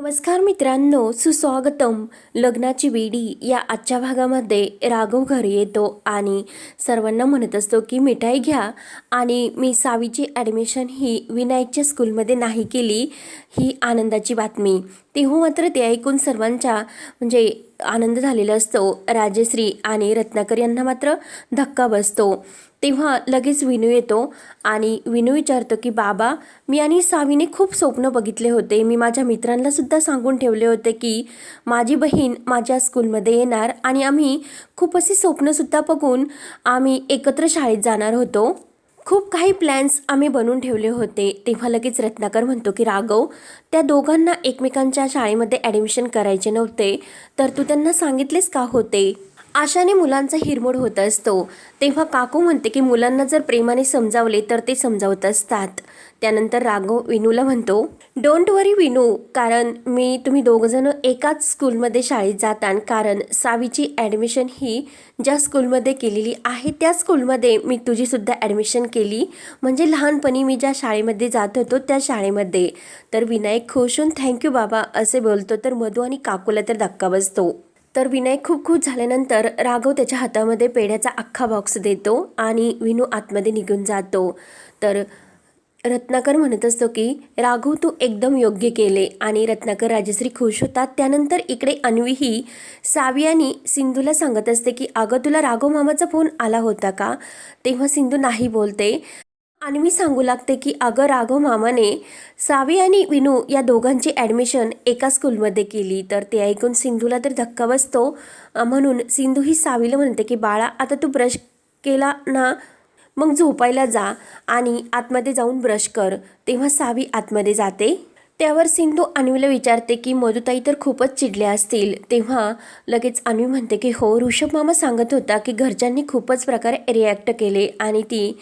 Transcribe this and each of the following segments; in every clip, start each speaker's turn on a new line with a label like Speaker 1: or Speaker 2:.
Speaker 1: नमस्कार मित्रांनो सुस्वागतम. लग्नाची वेडी या आजच्या भागामध्ये राघव घरी येतो आणि सर्वांना म्हणत असतो की मिठाई घ्या. आणि मी सावीची ॲडमिशन ही विनायकच्या स्कूलमध्ये नाही केली ही आनंदाची बातमी. तेव्हा मात्र ते ऐकून सर्वांच्या म्हणजे आनंद झालेला असतो. राजश्री आणि रत्नाकर यांना मात्र धक्का बसतो. तेव्हा लगेच विनू येतो आणि विनू विचारतो की बाबा मी आणि सावीने खूप स्वप्न बघितले होते. मी माझ्या मित्रांनासुद्धा सांगून ठेवले होते की माझी बहीण माझ्या स्कूलमध्ये येणार आणि आम्ही खूप असे स्वप्नसुद्धा बघून आम्ही एकत्र शाळेत जाणार होतो. खूप काही प्लॅन्स आम्ही बनवून ठेवले होते. तेव्हा लगेच रत्नाकर म्हणतो की राघव त्या दोघांना एकमेकांच्या शाळेमध्ये ॲडमिशन करायचे नव्हते. तर तू त्यांना सांगितलेस का होते? आशाने मुलांचा हिरमोड होत असतो. तेव्हा काकू म्हणते की मुलांना जर प्रेमाने समजावले तर ते समजावत असतात. त्यानंतर राघव विनूला म्हणतो डोंट वरी विनू. कारण मी तुम्ही दोघंजणं एकाच स्कूलमध्ये शाळेत जातान कारण सावीची ॲडमिशन ही ज्या स्कूलमध्ये केलेली आहे त्या स्कूलमध्ये मी तुझीसुद्धा ॲडमिशन केली. म्हणजे लहानपणी मी ज्या शाळेमध्ये जात होतो त्या शाळेमध्ये. तर विनायक खुश होऊन थँक्यू बाबा असे बोलतो. तर मधू आणि काकूला तर धक्का बसतो. तर विनय खूप खुश झाल्यानंतर राघव त्याच्या हातामध्ये पेढ्याचा अख्खा बॉक्स देतो आणि विनू आतमध्ये निघून जातो. तर रत्नाकर म्हणत असतो की राघव तू एकदम योग्य केले आणि रत्नाकर राजश्री खुश होतात. त्यानंतर इकडे अन्वीही सावियानी सिंधूला सांगत असते की अगं तुला राघव मामाचा फोन आला होता का? तेव्हा सिंधू नाही बोलते. आणि मी सांगू लागते की अगं राघव मामाने सावी आणि विनू या दोघांची ॲडमिशन एका स्कूलमध्ये केली. तर ते ऐकून सिंधूला तर धक्का बसतो. म्हणून सिंधू ही सावीला म्हणते की बाळा आता तू ब्रश केला ना मग झोपायला जा आणि आतमध्ये जाऊन ब्रश कर. तेव्हा सावी आतमध्ये जाते. त्यावर सिंधू अन्वीला विचारते की मधुताई तर खूपच चिडल्या असतील. तेव्हा लगेच अन्वी म्हणते की हो ऋषभ मामा सांगत होता की घरच्यांनी खूपच प्रकारे रिॲक्ट केले आणि ती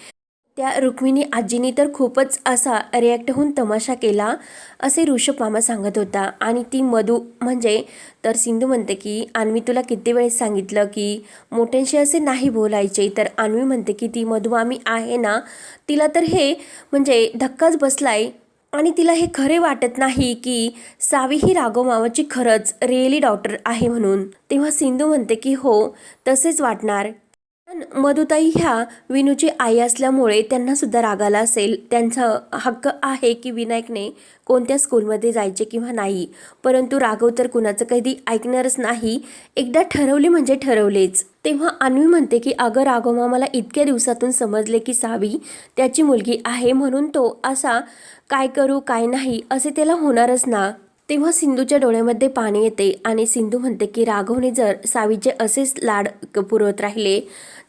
Speaker 1: त्या रुक्मिणी आजीनी तर खूपच असा रिॲक्ट होऊन तमाशा केला असे ऋषभ मामा सांगत होता. आणि ती मधू म्हणजे तर सिंधू म्हणते की अन्वी तुला किती वेळेस सांगितलं की मोठ्यांशी असे नाही बोलायचे. तर अन्वी म्हणते की ती मधू आम्ही आहे ना तिला तर हे म्हणजे धक्काच बसलाय. आणि तिला हे खरे वाटत नाही की सावी ही राघव मामाची खरंच रिअली डॉक्टर आहे म्हणून. तेव्हा सिंधू म्हणते की हो तसेच वाटणार. पण मधुताई ह्या विनूची आई असल्यामुळे त्यांना सुद्धा राग आला असेल. त्यांचा हक्क आहे की विनायकने कोणत्या स्कूलमध्ये जायचे किंवा नाही. परंतु राघव तर कुणाचं कधी ऐकणारच नाही. एकदा ठरवले म्हणजे ठरवलेच. तेव्हा अन्वी म्हणते की अगं राघव मामाला इतक्या दिवसातून समजले की सावी त्याची मुलगी आहे म्हणून तो असा काय करू काय नाही असे त्याला होणारच ना. तेव्हा सिंधूच्या डोळ्यामध्ये पाणी येते आणि सिंधू म्हणते की राघवने जर सावीचे असेच लाड पुरवत राहिले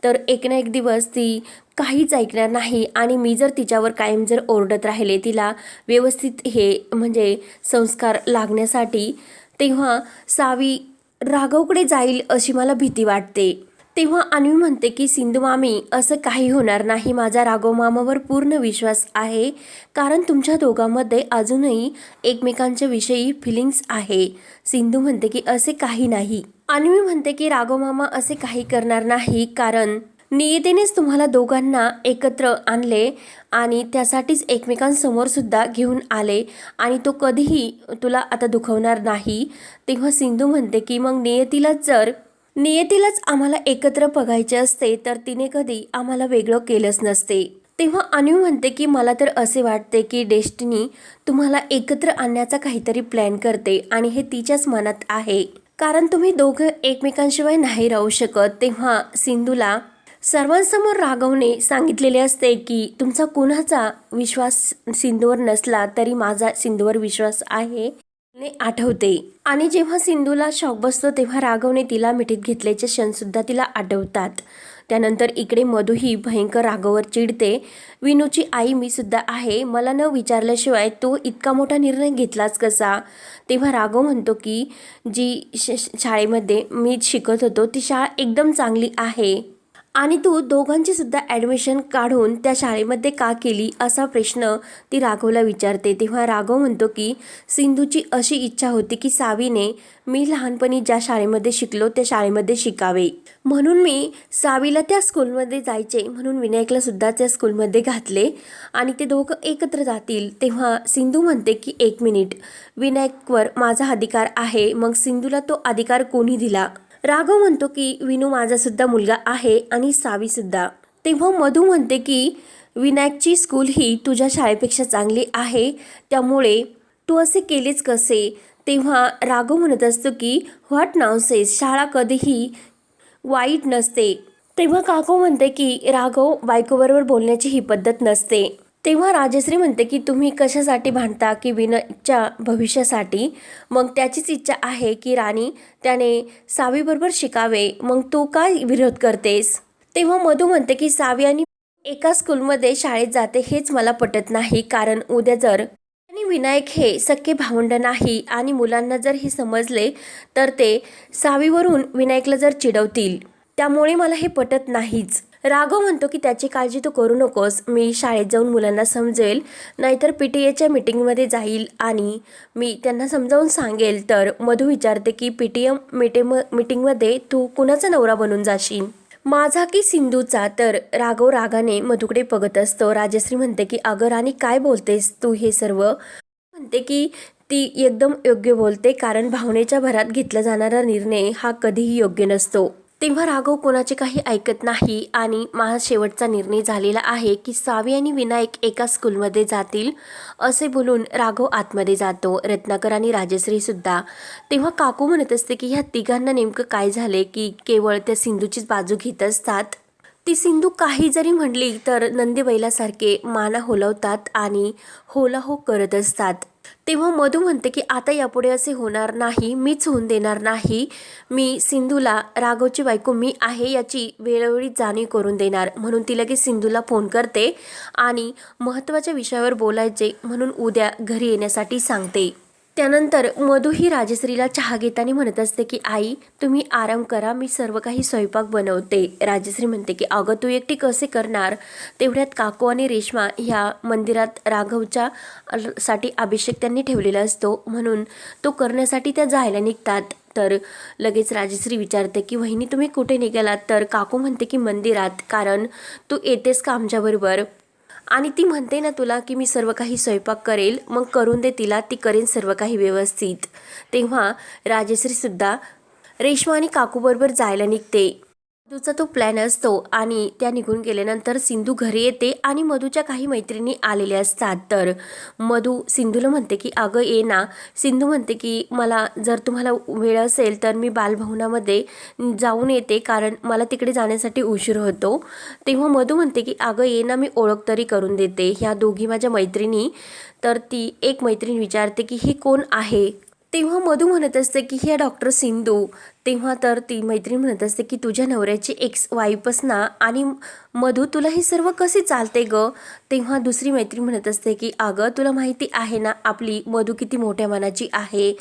Speaker 1: तर एक ना एक दिवस ती काहीच ऐकणार नाही आणि मी जर तिच्यावर कायम जर ओरडत राहिले तिला व्यवस्थित हे म्हणजे संस्कार लागण्यासाठी तेव्हा सावी राघवकडे जाईल अशी मला भीती वाटते. तेव्हा अन्वी म्हणते की सिंधू मामी असं काही होणार नाही. माझा राघव मामावर पूर्ण विश्वास आहे. कारण तुमच्या दोघांमध्ये अजूनही एकमेकांच्या विषयी फिलिंग्स आहे. सिंधू म्हणते की असे काही नाही. अन्वी म्हणते की राघव मामा असे काही करणार नाही. कारण नियतीनेच तुम्हाला दोघांना एकत्र आणले आणि त्यासाठीच एकमेकांसमोर सुद्धा घेऊन आले आणि तो कधीही तुला आता दुखवणार नाही. तेव्हा सिंधू म्हणते की मग नियतीला जर नियतीलाच आम्हाला एकत्र बघायचे असते तर तिने कधी आम्हाला वेगळं केलंच नसते. तेव्हा अन्यू म्हणते की मला तर असे वाटते की डेस्टिनी तुम्हाला एकत्र आणण्याचा काहीतरी प्लॅन करते आणि हे तिच्याच मनात आहे. कारण तुम्ही दोघं एकमेकांशिवाय नाही राहू शकत. तेव्हा सिंधूला सर्वांसमोर राघवने सांगितलेले असते की तुमचा कुणाचा विश्वास सिंधूवर नसला तरी माझा सिंधूवर विश्वास आहे. ने आठवते. आणि जेव्हा सिंधूला शॉक बसतो तेव्हा राघवने तिला मिठीत घेतल्याचे क्षणसुद्धा तिला आठवतात त्यानंतर इकडे मधूही भयंकर राघववर चिडते. विनूची आई मी सुद्धा आहे. मला न विचारल्याशिवाय तो इतका मोठा निर्णय घेतलाच कसा? तेव्हा राघव म्हणतो की जी श- शाळेमध्ये मी शिकत होतो ती शाळा एकदम चांगली आहे. आणि तू दोघांची सुद्धा ॲडमिशन काढून त्या शाळेमध्ये का केली असा प्रश्न ती राघवला विचारते. तेव्हा राघव म्हणतो की सिंधूची अशी इच्छा होती की सावीने मी लहानपणी ज्या शाळेमध्ये शिकलो त्या शाळेमध्ये शिकावे. म्हणून मी सावीला त्या स्कूलमध्ये जायचे. म्हणून विनायकला सुद्धा त्या स्कूलमध्ये घातले. आणि ते दोघं एकत्र जातील. तेव्हा सिंधू म्हणते की एक मिनिट. विनायकवर माझा अधिकार आहे. मग सिंधूला तो अधिकार कोणी दिला? राघव म्हणतो की विनू माझासुद्धा मुलगा आहे आणि सावीसुद्धा. तेव्हा मधू म्हणते की विनायकची स्कूल ही तुझ्या शाळेपेक्षा चांगली आहे. त्यामुळे तू असे केलेच कसे? तेव्हा राघव म्हणत असतो की व्हॉट नावसेस शाळा कधीही वाईट नसते. तेव्हा काको म्हणते की राघव बायकोबरोबर बोलण्याची ही पद्धत नसते. तेव्हा राजश्री म्हणते की तुम्ही कशासाठी भांडता की विनयच्या भविष्यासाठी? मग त्याचीच इच्छा आहे की राणी त्याने सावीबरोबर शिकावे. मग तू काय विरोध करतेस? तेव्हा मधू म्हणते की सावी आणि एका स्कूलमध्ये शाळेत जाते हेच मला पटत नाही. कारण उद्या जर आणि विनायक हे सख्खे भावंड नाही आणि मुलांना जर हे समजले तर ते सावीवरून विनायकला जर चिडवतील. त्यामुळे मला हे पटत नाहीच. राघव म्हणतो की त्याची काळजी तू करू नकोस. मी शाळेत जाऊन मुलांना समजेल. नाहीतर पी टी एच्या मीटिंगमध्ये जाईल आणि मी त्यांना समजावून सांगेल. तर मधू विचारते की पी टी एम मीटिंग मीटिंगमध्ये तू कुणाचा नवरा बनून जाशील? माझा की सिंधूचा तर राघव रागाने मधुकडे बघत असतो. राजश्री म्हणते की अगं राणी काय बोलतेस तू हे सर्व म्हणते की ती एकदम योग्य बोलते. कारण भावनेच्या भरात घेतला जाणारा निर्णय हा कधीही योग्य नसतो. तेव्हा राघव कोणाचे काही ऐकत नाही आणि माझा शेवटचा निर्णय झालेला आहे की सावी आणि विनायक एका स्कूलमध्ये जातील असे बोलून राघव आतमध्ये जातो. रत्नाकर आणि राजश्रीसुद्धा तेव्हा काकू म्हणत असते की ह्या तिघांना नेमकं काय झाले की केवळ त्या सिंधूचीच बाजू घेत असतात? ती सिंधू काही जरी म्हणली तर नंदीबैलासारखे माना होलवतात आणि होला हो करत असतात. तेव्हा मधू म्हणते की आता यापुढे असे होणार नाही मीच होऊन देणार नाही. मी सिंधूला राघवची बायको मी आहे याची वेळोवेळी जाणीव करून देणार. म्हणून ती लगेच सिंधूला फोन करते आणि महत्त्वाच्या विषयावर बोलायचे म्हणून उद्या घरी येण्यासाठी सांगते. त्यानंतर मधू ही राजश्रीला चहा घेताना म्हणत असते की आई तुम्ही आराम करा मी सर्व काही स्वयंपाक बनवते. राजश्री म्हणते की अगं तू एकटी कसे करणार? तेवढ्यात काकू आणि रेश्मा ह्या मंदिरात राघवच्या साठी अभिषेक त्यांनी ठेवलेला असतो. म्हणून तो करण्यासाठी त्या जायला निघतात. तर लगेच राजश्री विचारते की वहिनी तुम्ही कुठे निघालात? तर काकू म्हणते की मंदिरात. कारण तू येतेस का आमच्याबरोबर आणि ती म्हणते ना तुला की मी सर्व काही स्वयंपाक करेल मग करून दे तिला ती करेन सर्व काही व्यवस्थित. तेव्हा राजश्रीसुद्धा रेश्मा आणि काकूबरोबर जायला निघते. मधूचा तो प्लॅन असतो आणि त्या निघून गेल्यानंतर सिंधू घरी येते आणि मधूच्या काही मैत्रिणी आलेल्या असतात. तर मधू सिंधूला म्हणते की अगं ये ना. सिंधू म्हणते की मला जर तुम्हाला वेळ असेल तर मी बालभवनामध्ये जाऊन येते कारण मला तिकडे जाण्यासाठी उशीर होतो. तेव्हा मधू म्हणते की अगं ये ना मी ओळख तरी करून देते. ह्या दोघी माझ्या मैत्रिणी. तर ती एक मैत्रीण विचारते की ही कोण आहे? तेव्हा मधू म्हणत असते की ह्या डॉक्टर सिंधू तेव्हा तर ती मैत्रीण म्हणत असते की तुझ्या नवऱ्याची एक्स वाईफच ना आणि मधू तुला हे सर्व कसे चालते ग? तेव्हा दुसरी मैत्रीण म्हणत असते की अगं तुला माहिती आहे ना आपली मधू किती मोठ्या मनाची आहे?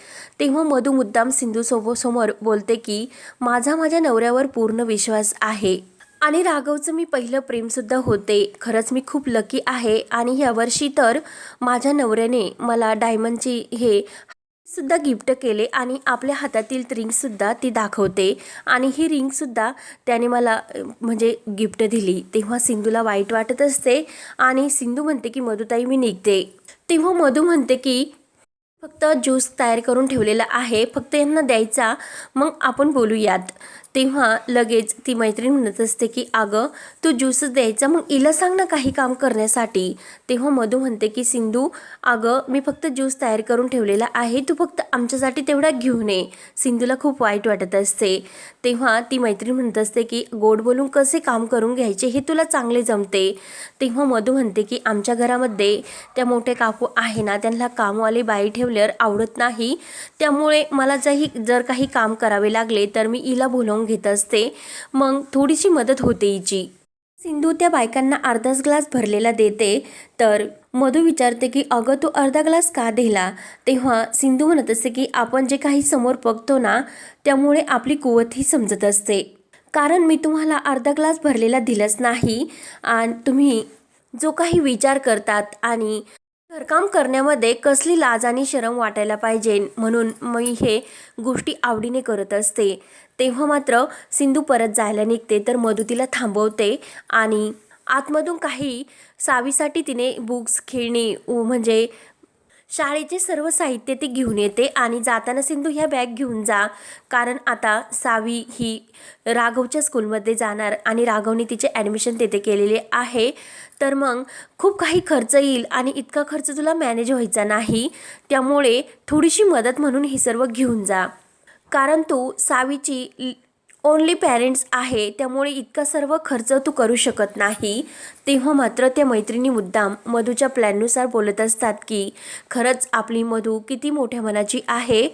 Speaker 1: तेव्हा मधू मुद्दाम सिंधू समोर बोलते की माझा माझ्या नवऱ्यावर पूर्ण विश्वास आहे. आणि राघवचं मी पहिलं प्रेमसुद्धा होते. खरंच मी खूप लकी आहे. आणि यावर्षी तर माझ्या नवऱ्याने मला डायमंडची हे सुद्धा गिफ्ट केले आणि आपल्या हातातील रिंगसुद्धा ती दाखवते. आणि ही रिंगसुद्धा त्याने मला म्हणजे गिफ्ट दिली. तेव्हा सिंधूला वाईट वाटत असते आणि सिंधू म्हणते की मधुताई मी निघते. तेव्हा मधू म्हणते की फक्त ज्यूस तयार करून ठेवलेला आहे. फक्त यांना द्यायचा. मग आपण बोलूयात. तेव्हा लगेच ती मैत्रीण म्हणत असते की अगं तू ज्यूसच द्यायचा मग इला सांग ना काही काम करण्यासाठी. तेव्हा मधू म्हणते की सिंधू अगं मी फक्त ज्यूस तयार करून ठेवलेला आहे तू फक्त आमच्यासाठी तेवढा घेऊन ये. सिंधूला खूप वाईट वाटत असते. तेव्हा ती मैत्रीण म्हणत असते की गोड बोलून कसे काम करून घ्यायचे हे तुला चांगले जमते. तेव्हा मधू म्हणते की आमच्या घरामध्ये त्या मोठ्या काकू आहे ना त्यांना कामवाले बाई ठेवल्यावर आवडत नाही. त्यामुळे मला जरी जर काही काम करावे लागले तर मी इला बोलवून घेत असते. मग थोडीशी मदत होते हिची. सिंधू त्या बायकांना अर्धाच ग्लास भरलेला देते. तर मधू विचारते की अगं तू अर्धा ग्लास का दिला? तेव्हा सिंधू म्हणत असते की आपण जे काही समोर बघतो ना त्यामुळे आपली कुवतही समजत असते. कारण मी तुम्हाला अर्धा ग्लास भरलेला दिलाच नाही. आणि तुम्ही जो काही विचार करतात आणि घरकाम करण्यामध्ये कसली लाज आणि शरम वाटायला पाहिजे? म्हणून मी हे गोष्टी आवडीने करत असते. तेव्हा मात्र सिंधू परत जायला निघते तर मधू तिला थांबवते आणि आतमधून काही सावीसाठी तिने बुक्स खेळणी म्हणजे शाळेचे सर्व साहित्य ती घेऊन येते आणि जाताना सिंधू ह्या बॅग घेऊन जा. कारण आता सावी ही राघवच्या स्कूलमध्ये जाणार आणि राघवने तिचे ॲडमिशन तिथे केलेले आहे. तर मग खूप काही खर्च येईल आणि इतका खर्च तुला मॅनेज व्हायचा नाही. त्यामुळे थोडीशी मदत म्हणून हे सर्व घेऊन जा. कारण तू सावीची ओनली पॅरेंट्स आहे त्यामुळे इतका सर्व खर्च तू करू शकत नाही. तेव्हा मात्र त्या मैत्रिणी मुद्दाम मधूच्या प्लॅननुसार बोलत असतात की खरंच आपली मधू किती मोठ्या मनाची आहे?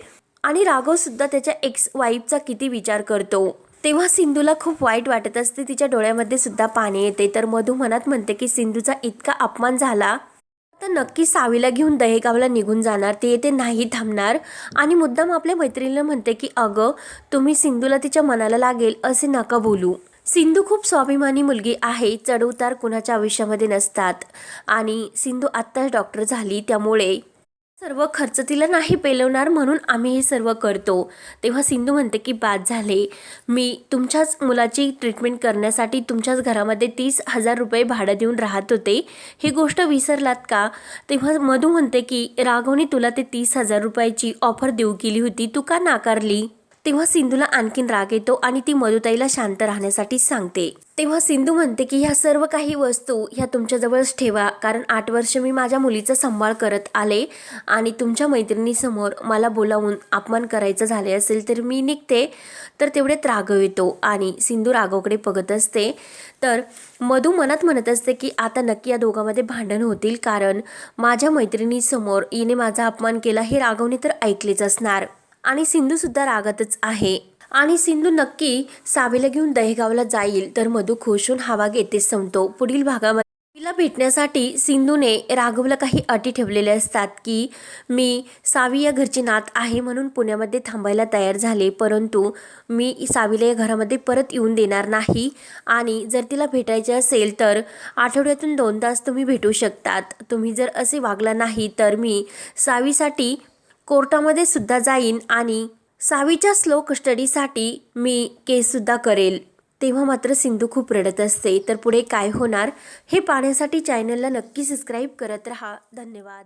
Speaker 1: आणि राघवसुद्धा त्याच्या एक्स वाईफचा किती विचार करतो. तेव्हा सिंधूला खूप वाईट वाटत असते तिच्या डोळ्यामध्ये सुद्धा पाणी येते. तर मधू मनात म्हणते की सिंधूचा इतका अपमान झाला तर नक्की सावीला घेऊन दहेगावला निघून जाणार. ते येथे नाही थांबणार. आणि मुद्दाम आपल्या मैत्रिणीला म्हणते की अगं तुम्ही सिंधूला तिच्या मनाला लागेल असे नका बोलू. सिंधू खूप स्वाभिमानी मुलगी आहे. चढउतार कुणाच्या आयुष्यामध्ये नसतात. आणि सिंधू आत्ताच डॉक्टर झाली. त्यामुळे सर्व खर्च तिला नाही पेलवणार म्हणून आम्ही हे सर्व करतो. तेव्हा सिंधू म्हणते की बाद झाले. मी तुमच्याच मुलाची ट्रीटमेंट करण्यासाठी तुमच्याच घरामध्ये तीस हजार रुपये भाडं देऊन राहत होते. ही गोष्ट विसरलात का? तेव्हा मधू म्हणते की राघवने तुला ते तीस हजार रुपयाची ऑफर देऊ केली होती. तू का नाकारली? तेव्हा सिंधूला आणखीन राग येतो आणि ती मधुताईला शांत राहण्यासाठी सांगते. तेव्हा सिंधू म्हणते की ह्या सर्व काही वस्तू ह्या तुमच्याजवळच ठेवा कारण आठ वर्ष मी माझ्या मुलीचा सांभाळ करत आले आणि तुमच्या मैत्रिणीसमोर मला बोलावून अपमान करायचं झाले असेल तर मी निघते. तर तेवढ्यात राघव येतो आणि सिंधू राघवकडे बघत असते. तर मधू मनात म्हणत असते की आता नक्की या दोघांमध्ये भांडण होतील कारण माझ्या मैत्रिणीसमोर हिने माझा अपमान केला हे राघवने तर ऐकलेच असणार. आणि सिंधू सुद्धा रागातच आहे. आणि सिंधू नक्की सावीला घेऊन दहेगावला जाईल तर मधू खुश होऊन हवा घेते संपतो. पुढील भागामध्ये तिला भेटण्यासाठी सिंधूने राघवला काही अटी ठेवलेल्या असतात की मी सावी या घरची नात आहे म्हणून पुण्यामध्ये थांबायला तयार झाले परंतु मी सावीला या घरामध्ये परत येऊन देणार नाही. आणि जर तिला भेटायचे असेल तर आठवड्यातून दोन तास तुम्ही भेटू शकतात. तुम्ही जर असे वागला नाही तर मी सावीसाठी कोर्टामध्ये सुद्धा जाईन आणि सावीच्या स्लो कस्टडीसाठी मी केससुद्धा करेल. तेव्हा मात्र सिंधू खूप रडत असते. तर पुढे काय होणार हे पाहण्यासाठी चॅनलला नक्की सबस्क्राईब करत राहा. धन्यवाद.